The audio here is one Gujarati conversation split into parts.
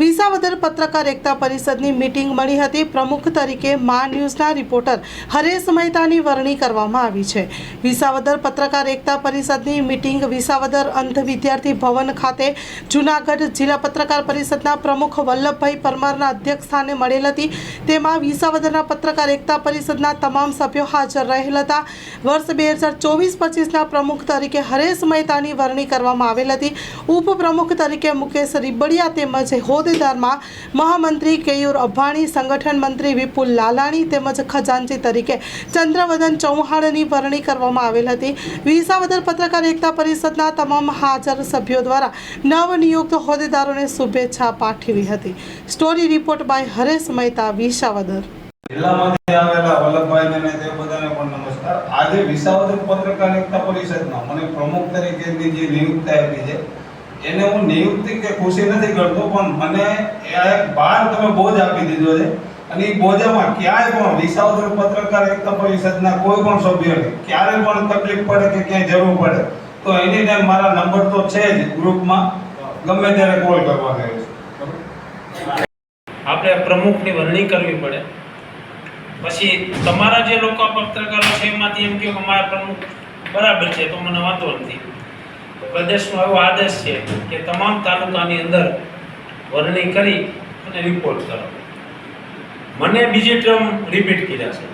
વિસાવદર પત્રકાર એકતા પરિષદની મીટિંગ મળી હતી. પ્રમુખ તરીકે મા ન્યૂઝના રિપોર્ટર હરેશ મહેતાની વરણી કરવામાં આવી છે. વિસાવદર પત્રકાર એકતા પરિષદની મીટિંગ વિસાવદર અંધ વિદ્યાર્થી ભવન ખાતે જૂનાગઢ જિલ્લા પત્રકાર પરિષદના પ્રમુખ વલ્લભભાઈ પરમારના અધ્યક્ષ સ્થાને મળેલ હતી. તેમાં વિસાવદરના પત્રકાર એકતા પરિષદના તમામ સભ્યો હાજર રહેલ હતા. વર્ષ બે હજાર ચોવીસ પચીસના પ્રમુખ તરીકે હરેશ મહેતાની વરણી કરવામાં આવેલ હતી. ઉપપ્રમુખ તરીકે મુકેશ રીબડિયા તેમજ હોદ્દેદારમાં મહામંત્રી કેયુર અભાણી, સંગઠન મંત્રી વિપુલ લાલાણી તેમજ ખજાનચી તરીકે ચંદ્રવદન ચૌહાણની વરણી કરવામાં આવેલ હતી. વિસાવદર પત્રકાર એકતા પરિષદના તમામ હાજર સભ્યો દ્વારા નવનિયુક્ત હોદ્દેદારોને શુભેચ્છા પાઠવી હતી. Story report by Haresh Mehta, Visavadar. જિલ્લામાંથી આવેલા વલ્લભભાઈ પત્રકાર એકતા પરિષદમાં મને પ્રમુખ તરીકેની જે નિયુક્તિ આપી છે એને હું નિયુક્તિ કે ખુશી નથી કરતો, પણ મને આ એક ભાર તમે બોજ આપી દીધો છે. અને એ બોજામાં ક્યાંય પણ વિસાવદર પત્રકાર એકતા પરિષદના કોઈ પણ સભ્યને ક્યારે પણ તકલીફ પડે કે ક્યાંય જરૂર પડે, તો એની ટાઈમ મારા નંબર તો છે જ ગ્રુપમાં. ગમે ત્યારે કોલ કરવા ગયો છે. આપણે પ્રમુખની વરણી કરવી પડે. પછી તમારા જે લોકો પત્રકારો છે, એમાંથી એમ કહ્યું કે અમારા પ્રમુખ બરાબર છે, તો મને વાંધો નથી. પ્રદેશનો એવો આદેશ છે કે તમામ તાલુકાની અંદર વરણી કરી અને રિપોર્ટ કરો. મને બીજી ટર્મ રિપીટ કર્યા છે.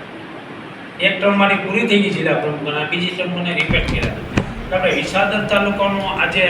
એક ટર્મ મારી પૂરી થઈ ગઈ જિલ્લા પ્રમુખ અને બીજી ટર્મ મને રિપીટ કર્યા છે. આપણે વિસાદર તાલુકાનો આજે